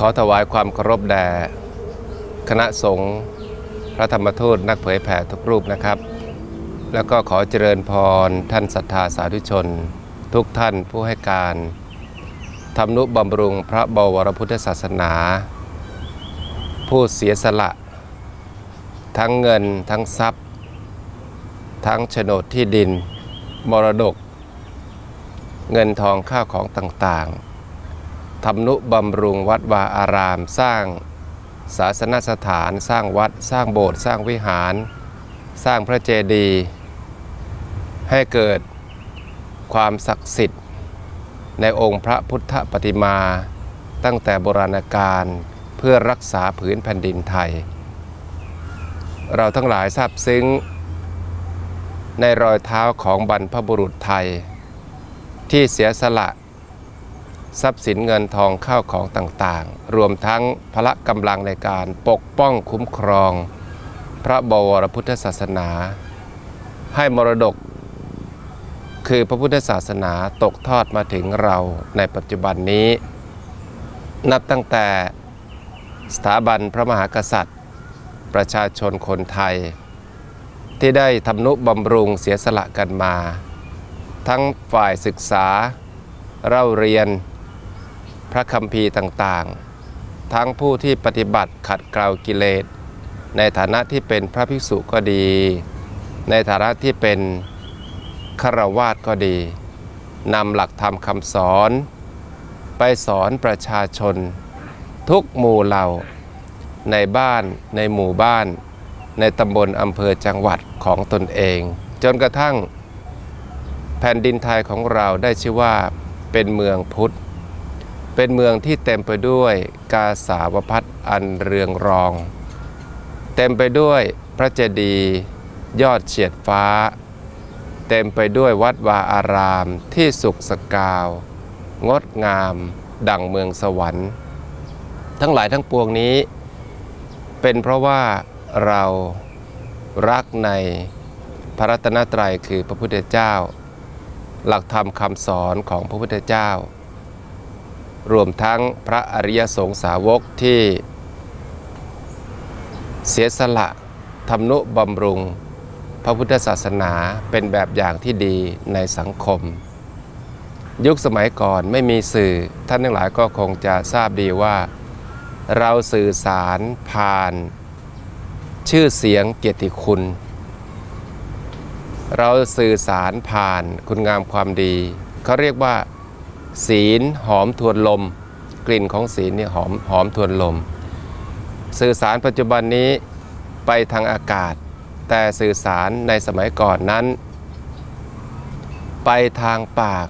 ขอถวายความเคารพแด่คณะสงฆ์พระธรรมทูตนักเผยแผ่ทุกรูปนะครับ แล้วก็ขอเจริญพรท่านศรัทธาสาธุชน ทุกท่านผู้ให้การทำนุบำรุงพระบวรพุทธศาสนา ผู้เสียสละ ทั้งเงินทั้งทรัพย์ ทั้งโฉนดที่ดิน มรดก เงินทองข้าวของต่างๆ ทำนุบำรุงวัดวาอาราม สร้างศาสนสถาน สร้างวัด สร้างโบสถ์สร้างวิหาร สร้างพระเจดีย์ให้เกิดความศักดิ์สิทธิ์ ในองค์พระพุทธปฏิมา ตั้งแต่โบราณกาลเพื่อรักษาผืนแผ่นดินไทย เราทั้งหลายทราบซึ้ง ในรอยเท้าของบรรพบุรุษไทย ที่เสียสละ ทรัพย์สินเงินทองข้าวของต่างๆ รวมทั้งพละกำลังในการปกป้องคุ้มครอง พระบวรพุทธศาสนา ให้มรดก คือพระพุทธศาสนาตกทอดมาถึงเราในปัจจุบันนี้ นับตั้งแต่สถาบันพระมหากษัตริย์ ประชาชนคนไทย ที่ได้ทำนุบำรุงเสียสละกันมา ทั้งฝ่ายศึกษาเล่าเรียน พระคัมภีร์ต่างๆ ทั้งผู้ที่ปฏิบัติขัดเกลากิเลส ในฐานะที่เป็นพระภิกษุก็ดี ในฐานะที่เป็นฆราวาสก็ดีนำหลักธรรมคำสอน ไปสอนประชาชน ทุกหมู่เหล่า ในบ้านในหมู่บ้าน ในตำบลอำเภอจังหวัดของตนเอง จนกระทั่ง แผ่นดินไทยของเราได้ชื่อว่าเป็นเมืองพุทธ เป็นเมืองที่เต็มไปด้วยกาสาวพัฒน์อันเรืองรอง เต็มไปด้วยพระเจดีย์ยอดเฉียดฟ้า เต็มไปด้วยวัดวาอารามที่สุขสกาว งดงาม ดั่งเมืองสวรรค์ ทั้งหลายทั้งปวงนี้ เป็นเพราะว่าเรารักในพระรัตนตรัยคือพระพุทธเจ้า หลักธรรมคำสอนของพระพุทธเจ้า รวมทั้งพระอริยสงสาวกที่ เสียสละทำนุบำรุง พระพุทธศาสนาเป็นแบบอย่างที่ดีในสังคม ยุคสมัยก่อนไม่มีสื่อท่านทั้งหลายก็คงจะทราบดีว่า เราสื่อสารผ่าน ชื่อเสียงเกียรติคุณ เราสื่อสารผ่านคุณงามความดี เขาเรียกว่า ศีลหอมทวนลม กลิ่นของศีลเนี่ยหอมหอมทวนลม สื่อสารปัจจุบันนี้ไปทางอากาศ แต่สื่อสารในสมัยก่อนนั้น ไปทางปาก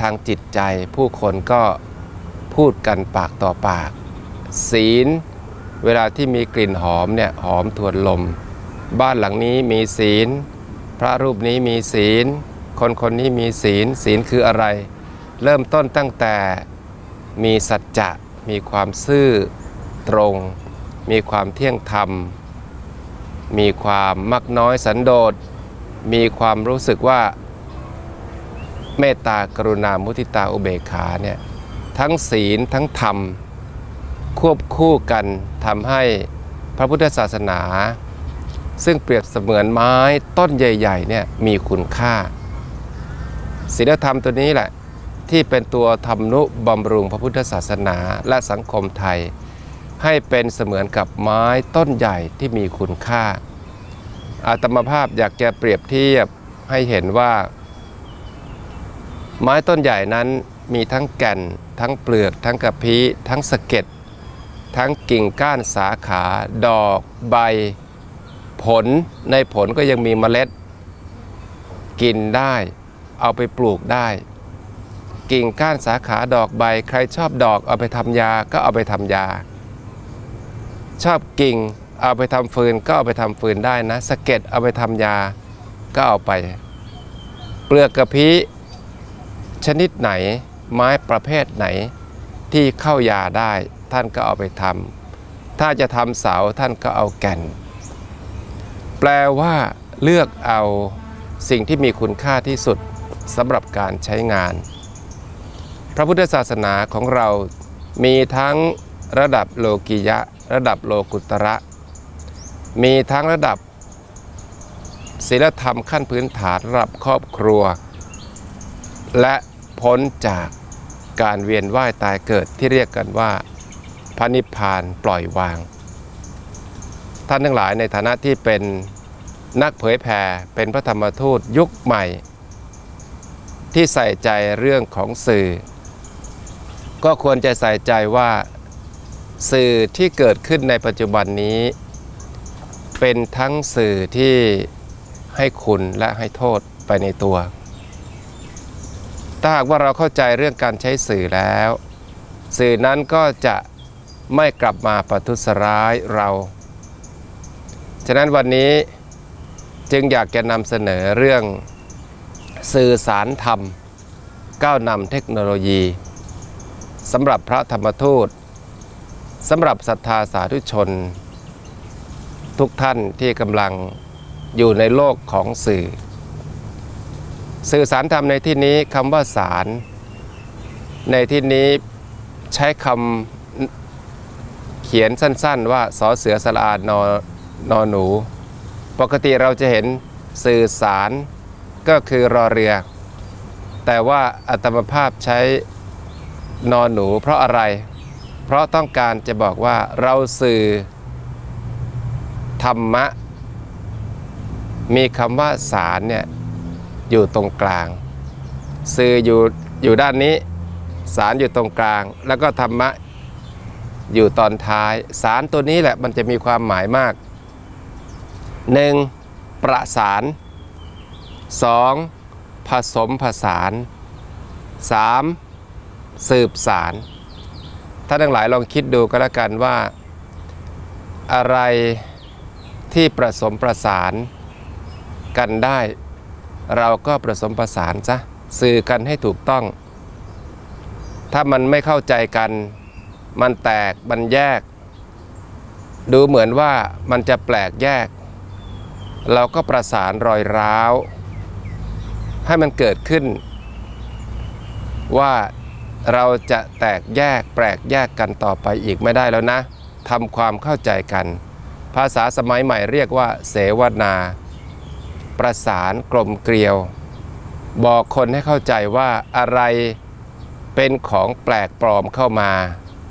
ทางจิตใจ ผู้คนก็พูดกันปากต่อปาก ศีล เวลาที่มีกลิ่นหอมเนี่ยหอมทวนลม บ้านหลังนี้มีศีล พระรูปนี้มีศีล คนคนนี้มีศีล ศีลคืออะไร เริ่มต้นตั้งแต่มีสัจจะมีความซื่อตรง มีความเที่ยงธรรม มีความมักน้อยสันโดษ มีความรู้สึกว่าเมตตากรุณามุทิตาอุเบกขาเนี่ยทั้งศีลทั้งธรรม ควบคู่กันทำให้พระพุทธศาสนา ซึ่งเปรียบเสมือนไม้ต้นใหญ่ๆเนี่ยมีคุณค่าศีลธรรมตัวนี้แหละ ที่เป็นตัวทำนุบำรุงพระพุทธศาสนาและสังคมไทย ให้เป็นเสมือนกับไม้ต้นใหญ่ที่มีคุณค่า อาตมาภาพอยากจะเปรียบเทียบให้เห็นว่า ไม้ต้นใหญ่นั้นมีทั้งแก่น ทั้งเปลือก ทั้งกระพี้ทั้งสะเก็ดทั้งกิ่งก้านสาขา ดอก ใบ ผลในผลก็ยังมีเมล็ด กินได้ เอาไปปลูกได้ กิ่งก้านสาขาดอกใบ ใครชอบดอกเอาไปทำยาก็เอาไปทำยา ชอบกิ่งเอาไปทำฟืนก็เอาไปทำฟืนได้นะสะเก็ดเอาไปทำยาก็เอาไป เปลือกกระพี้ชนิดไหนไม้ประเภทไหนที่เข้ายาได้ท่านก็เอาไปทำถ้าจะทำเสาท่านก็เอาแก่น แปลว่าเลือกเอาสิ่งที่มีคุณค่าที่สุดสำหรับการใช้งาน พระพุทธศาสนาของเรามีทั้งระดับโลกิยะ ระดับโลกุตระ มีทั้งระดับศีลธรรมขั้นพื้นฐานระดับครอบครัว และพ้นจากการเวียนว่ายตายเกิดที่เรียกกันว่าพระนิพพานปล่อยวาง ท่านทั้งหลายในฐานะที่เป็นนักเผยแผ่เป็นพระธรรมทูตยุคใหม่ ที่ใส่ใจเรื่องของสื่อ ก็ควรจะใส่ใจว่าสื่อที่เกิดขึ้นในปัจจุบันนี้ เป็นทั้งสื่อที่ให้คุณและให้โทษไปในตัว ถ้าหากว่าเราเข้าใจเรื่องการใช้สื่อแล้ว สื่อนั้นก็จะไม่กลับมาประทุษร้ายเรา ฉะนั้นวันนี้จึงอยากจะนำเสนอเรื่องสื่อสารธรรมก้าวนำเทคโนโลยี สำหรับพระธรรมทูตสำหรับศรัทธาสาธุชน ทุกท่านที่กำลังอยู่ในโลกของสื่อ สื่อสารธรรมในที่นี้คำว่าสาร ในที่นี้ใช้คำเขียนสั้นๆ ว่าสอเสือสละอานอนอหนู ปกติเราจะเห็นสื่อสารก็คือรอเรือ แต่ว่าอัตมภาพใช้ นอนหนูเพราะอะไร เพราะต้องการจะบอกว่าเราสื่อธรรมะ มีคำว่าสารเนี่ยอยู่ตรงกลาง สื่ออยู่อยู่ด้านนี้ สารอยู่ตรงกลาง แล้วก็ธรรมะอยู่ตอนท้าย สารตัวนี้แหละมันจะมีความหมายมาก 1. ประสาน 2. ผสมผสาน 3. สืบสารท่านทั้งหลายลองคิดดูก็แล้วกันว่า อะไรที่ผสมประสานกันได้ เราก็ผสมประสานซะสื่อกันให้ถูกต้อง ถ้ามันไม่เข้าใจกัน มันแตกมันแยก ดูเหมือนว่ามันจะแปลกแยก เราก็ประสานรอยร้าว ให้มันเกิดขึ้นว่า เราจะแตกแยกแปลกแยกกันต่อไปอีกไม่ได้แล้วนะทำความเข้าใจกัน ภาษาสมัยใหม่เรียกว่า เสวนา ประสานกลมเกลียว บอกคนให้เข้าใจว่าอะไรเป็นของแปลกปลอมเข้ามา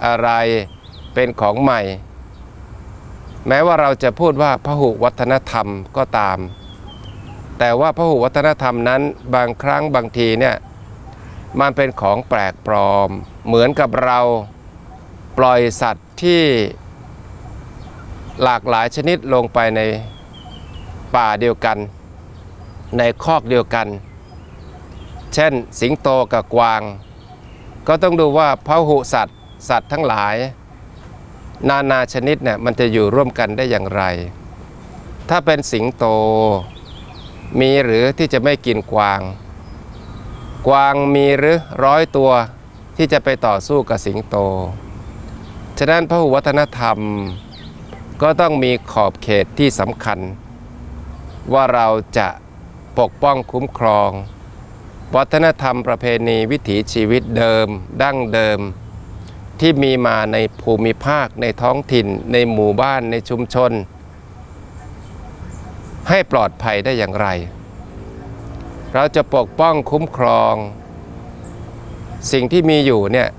อะไรเป็นของใหม่ แม้ว่าเราจะพูดว่าพหุวัฒนธรรมก็ตาม แต่ว่าพหุวัฒนธรรมนั้นบางครั้งบางทีเนี่ย มันเป็นของแปลกปลอม เหมือนกับเราปล่อยสัตว์ที่หลากหลายชนิดลงไปในป่าเดียวกัน ในคอกเดียวกัน เช่นสิงโตกับกวาง ก็ต้องดูว่าพหุสัตว์ สัตว์ทั้งหลาย นานาชนิดเนี่ยมันจะอยู่ร่วมกันได้อย่างไร ถ้าเป็นสิงโตมีหรือที่จะไม่กินกวาง กวางมีหรือร้อยตัวที่จะไปต่อสู้กับสิงโต ฉะนั้นพระหุวัฒนธรรม ก็ต้องมีขอบเขตที่สำคัญ ว่าเราจะปกป้องคุ้มครอง วัฒนธรรมประเพณีวิถีชีวิตเดิม ดั้งเดิม ที่มีมาในภูมิภาคในท้องถิ่น ในหมู่บ้านในชุมชน ให้ปลอดภัยได้อย่างไร เราจะปกป้องคุ้มครอง สิ่งที่มีอยู่เนี่ย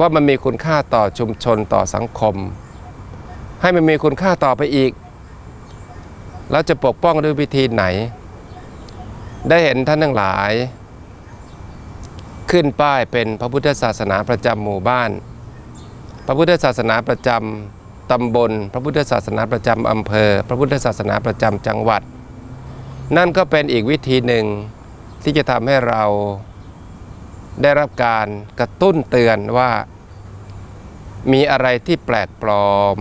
ว่ามันมีคุณค่าต่อชุมชนต่อสังคม ให้มันมีคุณค่าต่อไปอีก เราจะปกป้องด้วยวิธีไหน ได้เห็นท่านทั้งหลาย ขึ้นป้ายเป็นพระพุทธศาสนาประจำหมู่บ้าน พระพุทธศาสนาประจำตำบล พระพุทธศาสนาประจำอำเภอ พระพุทธศาสนาประจำจังหวัด นั่นก็เป็นอีกวิธีหนึ่ง ที่จะทำให้เราได้รับการกระตุ้นเตือนว่า มีอะไรที่แปลกปลอม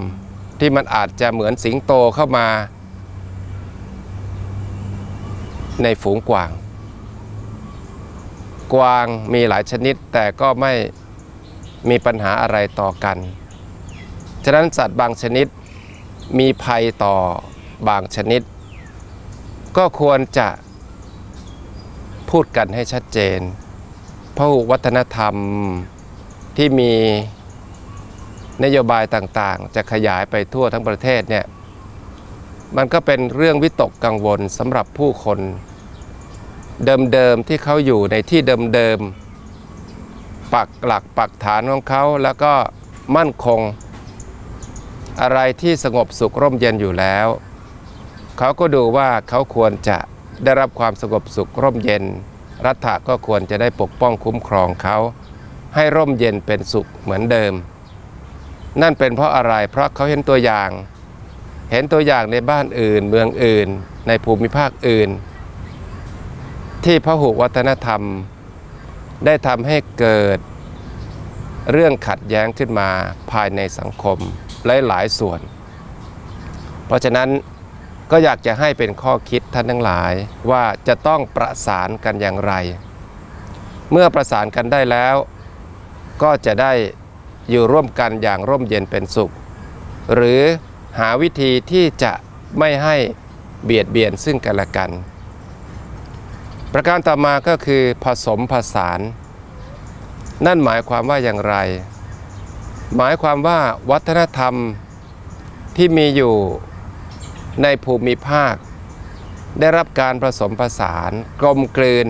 ที่มันอาจจะเหมือนสิงโตเข้ามา ในฝูงกวาง กวางมีหลายชนิดแต่ก็ไม่มีปัญหาอะไรต่อกัน ฉะนั้นสัตว์บางชนิดมีภัยต่อบางชนิด ก็ควรจะ พูดกันให้ชัดเจนพหุวัฒนธรรมที่มีนโยบายต่างๆ จะขยายไปทั่วทั้งประเทศเนี่ยมันก็เป็นเรื่องวิตกกังวลสำหรับผู้คน เดิมๆที่เขาอยู่ในที่เดิมๆปักหลักปักฐานของเขาแล้วก็มั่นคง อะไรที่สงบสุขร่มเย็นอยู่แล้ว เขาก็ดูว่าเขาควรจะ ได้รับความสงบสุขร่มเย็น รัฐะก็ควรจะได้ปกป้องคุ้มครองเขา ให้ร่มเย็นเป็นสุขเหมือนเดิม นั่นเป็นเพราะอะไรเพราะเขาเห็นตัวอย่าง เห็นตัวอย่างในบ้านอื่น เมืองอื่น ในภูมิภาคอื่น ที่พหุวัฒนธรรม ได้ทำให้เกิด เรื่องขัดแย้งขึ้นมาภายในสังคมหลายๆส่วน เพราะฉะนั้น ก็อยากจะให้เป็นข้อคิดท่านทั้งหลายว่าจะต้องประสานกันอย่างไร เมื่อประสานกันได้แล้ว ก็จะได้อยู่ร่วมกันอย่างร่มเย็นเป็นสุข หรือหาวิธีที่จะไม่ให้เบียดเบียนซึ่งกันและกัน ประการต่อมาก็คือผสมผสาน นั่นหมายความว่าอย่างไร หมายความว่าวัฒนธรรมที่มีอยู่ ในภูมิภาค ได้รับการผสมผสาน กลมกลืน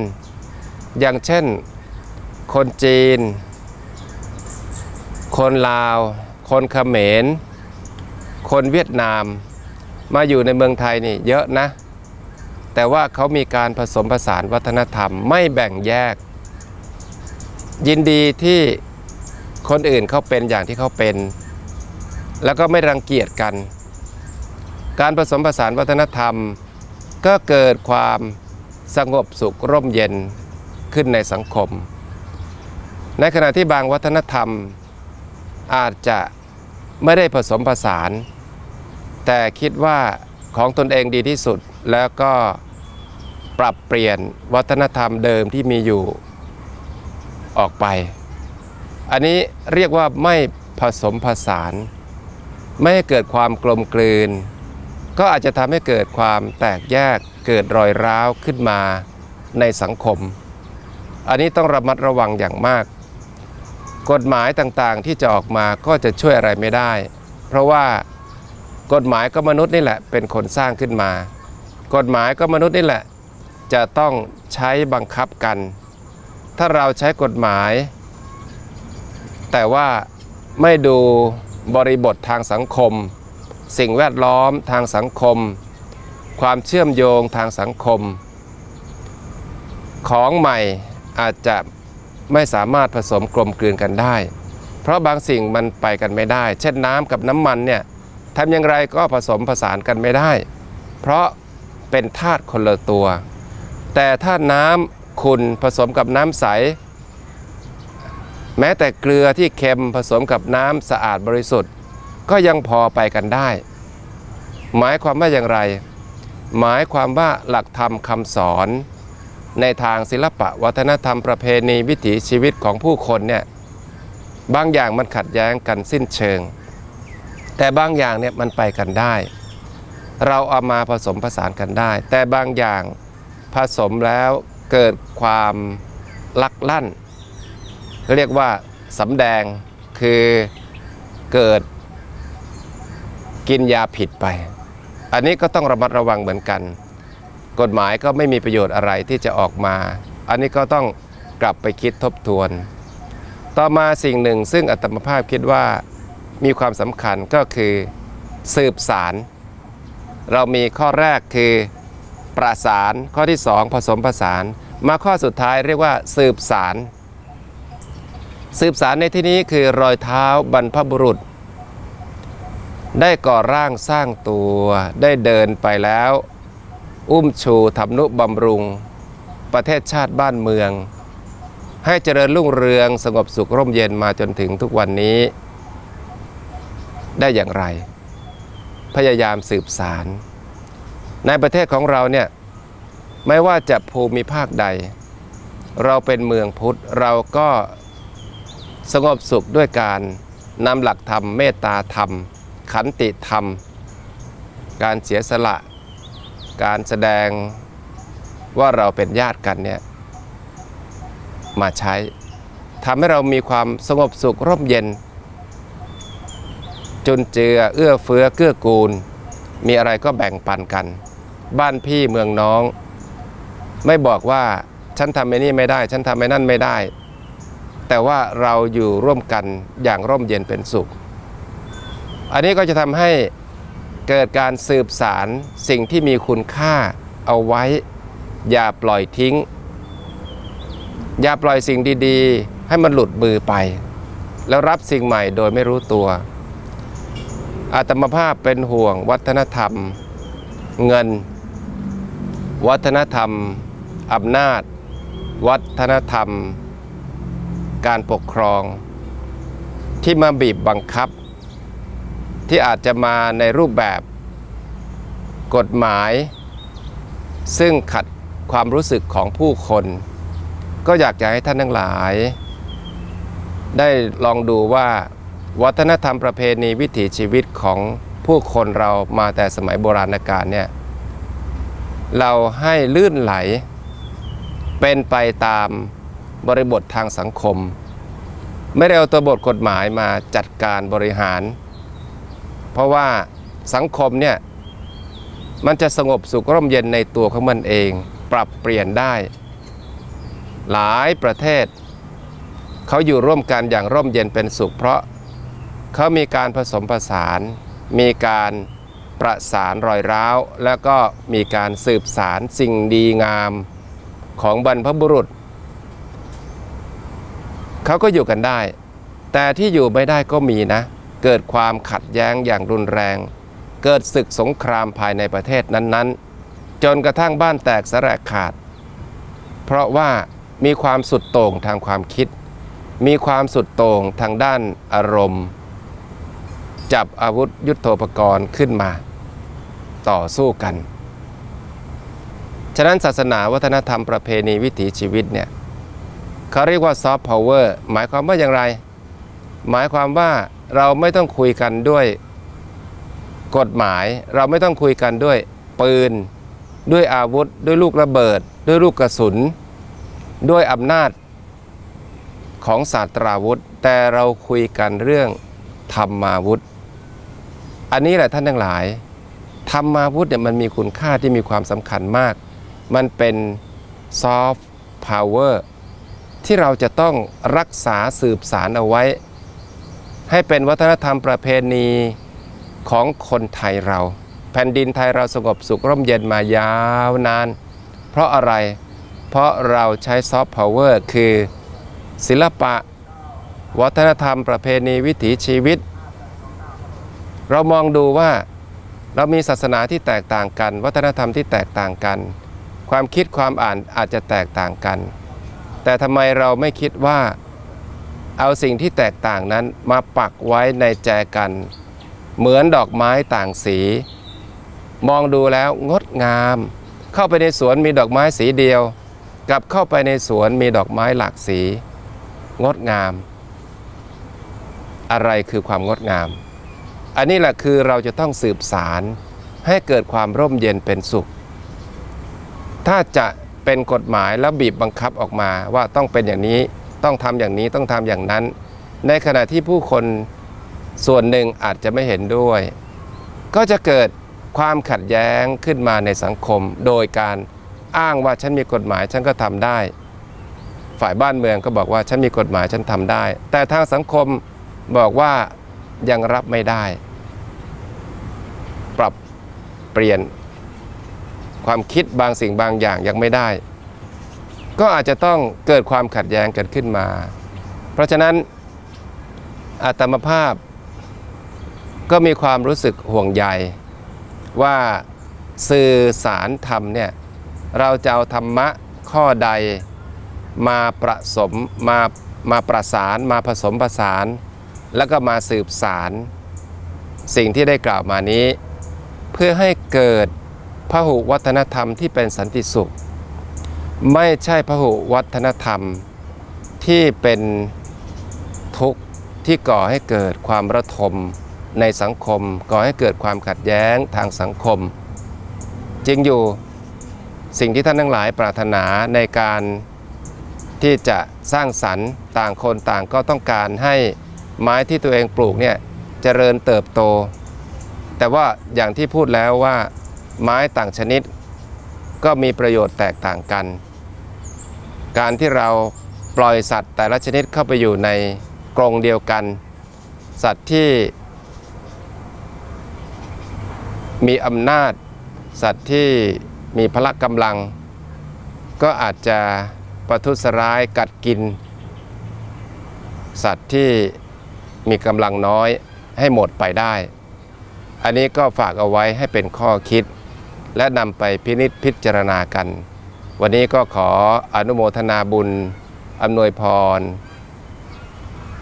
อย่างเช่น คนจีน คนลาว คนเขมร คนเวียดนาม มาอยู่ในเมืองไทยนี่เยอะนะ แต่ว่าเขามีการผสมผสานวัฒนธรรมไม่แบ่งแยก ยินดีที่คนอื่นเขาเป็นอย่างที่เขาเป็น แล้วก็ไม่รังเกียจกัน การผสมผสานวัฒนธรรม ก็เกิดความสงบสุขร่มเย็นขึ้นในสังคม ในขณะที่บางวัฒนธรรมอาจจะไม่ได้ผสมผสาน แต่คิดว่าของตนเองดีที่สุดแล้วก็ปรับเปลี่ยนวัฒนธรรมเดิมที่มีอยู่ออกไป อันนี้เรียกว่าไม่ผสมผสาน ไม่ให้เกิดความกลมกลืน ก็อาจจะทำให้เกิดความแตกแยกเกิดรอยร้าวขึ้นมาในสังคม อันนี้ต้องระมัดระวังอย่างมาก กฎหมายต่างๆที่จะออกมาก็จะช่วยอะไรไม่ได้ เพราะว่ากฎหมายก็มนุษย์นี่แหละเป็นคนสร้างขึ้นมา กฎหมายก็มนุษย์นี่แหละ จะต้องใช้บังคับกัน ถ้าเราใช้กฎหมาย แต่ว่าไม่ดูบริบททางสังคม สิ่งแวดล้อมทางสังคม ความเชื่อมโยงทางสังคม ของใหม่อาจจะไม่สามารถผสมกลมกลืนกันได้ เพราะบางสิ่งมันไปกันไม่ได้ เช่นน้ำกับน้ำมันเนี่ยทำอย่างไรก็ผสมผสานกันไม่ได้ เพราะเป็นธาตุคนละตัว แต่ถ้าน้ำขุ่นผสมกับน้ำใส แม้แต่เกลือที่เค็มผสมกับน้ำสะอาดบริสุทธิ์ ก็ยังพอไปกันได้ หมายความว่าอย่างไร หมายความว่าหลักธรรมคำสอน ในทางศิลปะวัฒนธรรมประเพณีวิถีชีวิตของผู้คนเนี่ยบางอย่างมันขัดแย้งกันสิ้นเชิง แต่บางอย่างเนี่ยมันไปกันได้ เราเอามาผสมผสานกันได้ แต่บางอย่างผสมแล้วเกิดความลักลั่น เรียกว่าสำแดงคือเกิด กินยาผิดไป อันนี้ก็ต้องระมัดระวังเหมือนกัน กฎหมายก็ไม่มีประโยชน์อะไรที่จะออกมา อันนี้ก็ต้องกลับไปคิดทบทวน ต่อมาสิ่งหนึ่งซึ่งอัตมภาพคิดว่ามีความสำคัญก็คือสืบสาร เรามีข้อแรกคือประสานข้อที่สองผสมผสาน มาข้อสุดท้ายเรียกว่าสืบสาร สืบสารในที่นี้คือรอยเท้าบรรพบุรุษ ได้ก่อร่างสร้างตัวได้เดินไปแล้ว อุ้มชูทำนุบำรุง ประเทศชาติบ้านเมือง ให้เจริญรุ่งเรืองสงบสุขร่มเย็นมาจนถึงทุกวันนี้ ได้อย่างไร พยายามสืบสาร ในประเทศของเราเนี่ยไม่ว่าจะภูมิภาคใด เราเป็นเมืองพุทธเราก็สงบสุขด้วยการนำหลักธรรมเมตตาธรรม ขันติธรรม การเสียสละ การแสดงว่าเราเป็นญาติกันเนี่ยมาใช้ทำให้เรามีความสงบสุขร่มเย็น จุนเจือเอื้อเฟื้อเกื้อกูล มีอะไรก็แบ่งปันกัน บ้านพี่เมืองน้อง ไม่บอกว่าฉันทำไอ้นี่ไม่ได้ ฉันทำไอ้นั่นไม่ได้ แต่ว่าเราอยู่ร่วมกันอย่างร่มเย็นเป็นสุข อันนี้ก็จะทำให้เกิดการสืบสารสิ่งที่มีคุณค่าเอาไว้ อย่าปล่อยทิ้ง อย่าปล่อยสิ่งดีๆ ให้มันหลุดมือไป แล้วรับสิ่งใหม่โดยไม่รู้ตัว อาตมาภาพเป็นห่วงวัฒนธรรม เงิน วัฒนธรรมอำนาจ วัฒนธรรม การปกครอง ที่มาบีบบังคับ ที่อาจจะมาในรูปแบบกฎหมาย ซึ่งขัดความรู้สึกของผู้คน ก็อยากจะให้ท่านทั้งหลาย ได้ลองดูว่า วัฒนธรรมประเพณีวิถีชีวิตของผู้คนเรามาแต่สมัยโบราณกาลเนี่ยเราให้ลื่นไหล เป็นไปตามบริบททางสังคม ไม่ได้เอาตัวบทกฎหมายมาจัดการบริหาร เพราะว่าสังคมเนี่ยมันจะสงบสุขร่มเย็นในตัวของมันเอง ปรับเปลี่ยนได้ หลายประเทศ เขาอยู่ร่วมกันอย่างร่มเย็นเป็นสุข เพราะเขามีการผสมผสาน มีการประสานรอยร้าว แล้วก็มีการสืบสารสิ่งดีงามของบรรพบุรุษ เขาก็อยู่กันได้ แต่ที่อยู่ไม่ได้ก็มีนะเเกิดความขัดแย้งอย่างรุนแรง เกิดศึกสงครามภายในประเทศนั้นๆ จนกระทั่งบ้านแตกสลายขาด เพราะว่ามีความสุดโต่งทางความคิด มีความสุดโต่งทางด้านอารมณ์ จับอาวุธยุโทโธปกรณ์ขึ้นมา ต่อสู้กัน ฉะนั้นศาสนาวัฒนธรรมประเพณีวิถีชีวิตเนี่ยเขาเรียกว่าซอฟต์พาวเวอร์หมายความว่าอย่างไร หมายความว่า เราไม่ต้องคุยกันด้วยกฎหมาย เราไม่ต้องคุยกันด้วยปืน ด้วยอาวุธ ด้วยลูกระเบิด ด้วยลูกกระสุน ด้วยอำนาจของศาสตราวุธ แต่เราคุยกันเรื่องธรรมาวุธ อันนี้แหละท่านทั้งหลาย ธรรมาวุธเนี่ยมันมีคุณค่าที่มีความสำคัญมาก มันเป็นซอฟต์พาวเวอร์ที่เราจะต้องรักษาสืบสารเอาไว้ ให้เป็นวัฒนธรรมประเพณีของคนไทยเรา แผ่นดินไทยเราสงบสุขร่มเย็นมายาวนาน เพราะอะไร เพราะเราใช้ซอฟต์พาวเวอร์คือศิลปะ วัฒนธรรมประเพณีวิถีชีวิต เรามองดูว่าเรามีศาสนาที่แตกต่างกัน วัฒนธรรมที่แตกต่างกัน ความคิดความอ่านอาจจะแตกต่างกัน แต่ทำไมเราไม่คิดว่า เอาสิ่งที่แตกต่างนั้นมาปักไว้ในแจกัน เหมือนดอกไม้ต่างสี มองดูแล้วงดงาม เข้าไปในสวนมีดอกไม้สีเดียว กับเข้าไปในสวนมีดอกไม้หลากสี งดงาม อะไรคือความงดงาม อันนี้แหละคือเราจะต้องสืบสารให้เกิดความร่มเย็นเป็นสุข ถ้าจะเป็นกฎหมายแล้วบีบบังคับออกมาว่าต้องเป็นอย่างนี้ ต้องทำอย่างนี้ต้องทำอย่างนั้น ในขณะที่ผู้คนส่วนหนึ่งอาจจะไม่เห็นด้วย ก็จะเกิดความขัดแย้งขึ้นมาในสังคม โดยการอ้างว่าฉันมีกฎหมายฉันก็ทำได้ ฝ่ายบ้านเมืองก็บอกว่าฉันมีกฎหมายฉันทำได้ แต่ทางสังคมบอกว่ายังรับไม่ได้ ปรับเปลี่ยนความคิดบางสิ่งบางอย่างยังไม่ได้ ก็อาจจะต้องเกิดความขัดแย้งกันขึ้นมา เพราะฉะนั้นอาตมภาพก็มีความรู้สึกห่วงใยว่าสื่อสารธรรมเนี่ยเราจะเอาธรรมะข้อใดมาประสมมามาประสานมาผสมผสาน แล้วก็มาสืบสาร สิ่งที่ได้กล่าวมานี้ เพื่อให้เกิดพหุวัฒนธรรมที่เป็นสันติสุข ไม่ใช่พหุวัฒนธรรมที่เป็นทุกข์ที่ก่อให้เกิดความระทมในสังคม ก่อให้เกิดความขัดแย้งทางสังคม จริงอยู่สิ่งที่ท่านทั้งหลายปรารถนาในการที่จะสร้างสรรค์ต่างคนต่างก็ต้องการให้ไม้ที่ตัวเองปลูกเนี่ยเจริญเติบโต แต่ว่าอย่างที่พูดแล้วว่าไม้ต่างชนิดก็มีประโยชน์แตกต่างกัน การที่เราปล่อยสัตว์ แต่ละชนิดเข้าไปอยู่ในกรงเดียวกัน สัตว์ที่มีอำนาจ สัตว์ที่มีพละกำลัง ก็อาจจะประทุษร้ายกัดกิน สัตว์ที่มีกำลังน้อยให้หมดไปได้ อันนี้ก็ฝากเอาไว้ให้เป็นข้อคิด และนำไปพินิจพิจารณากัน วันนี้ก็ขออนุโมทนาบุญอำนวยพร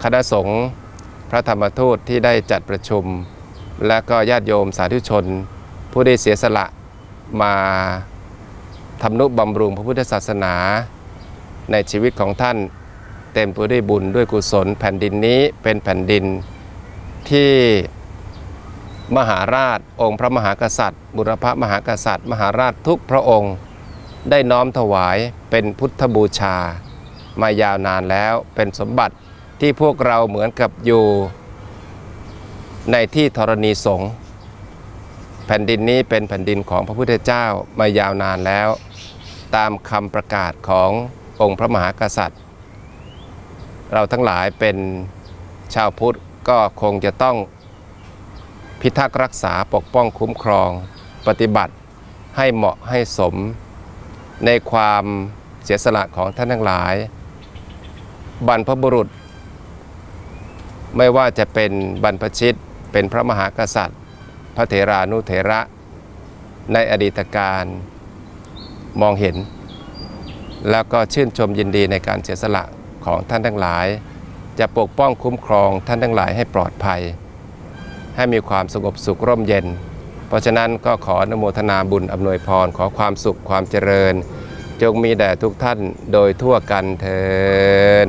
คณะสงฆ์พระธรรมทูตที่ได้จัดประชุม และก็ญาติโยมสาธุชน ผู้ได้เสียสละมาทำนุบำรุงพระพุทธศาสนา ในชีวิตของท่าน เต็มไปด้วยบุญด้วยกุศล แผ่นดินนี้เป็นแผ่นดินที่มหาราชองค์พระมหากษัตริย์ บุรพมหากษัตริย์ มหาราชทุกพระองค์ ได้น้อมถวายเป็นพุทธบูชา มายาวนานแล้วเป็นสมบัติที่พวกเราเหมือนกับอยู่ ในที่ธรณีสงฆ์แผ่นดินนี้เป็นแผ่นดินของพระพุทธเจ้ามายาวนานแล้ว ตามคำประกาศขององค์พระมหากษัตริย์ เราทั้งหลายเป็นชาวพุทธก็คงจะต้องพิทักษ์รักษาปกป้องคุ้มครอง ปฏิบัติให้เหมาะให้สม ในความเสียสละของท่านทั้งหลาย บรรพบุรุษ ไม่ว่าจะเป็นบรรพชิตเป็นพระมหากษัตริย์ พระเถรานุเถระ ในอดีตการมองเห็น แล้วก็ชื่นชมยินดีในการเสียสละของท่านทั้งหลาย จะปกป้องคุ้มครองท่านทั้งหลายให้ปลอดภัย ให้มีความสงบสุขร่มเย็น เพราะฉะนั้นก็ขออนุโมทนาบุญอำนวยพร ขอความสุขความเจริญ จงมีแด่ทุกท่านโดยทั่วกันเทิน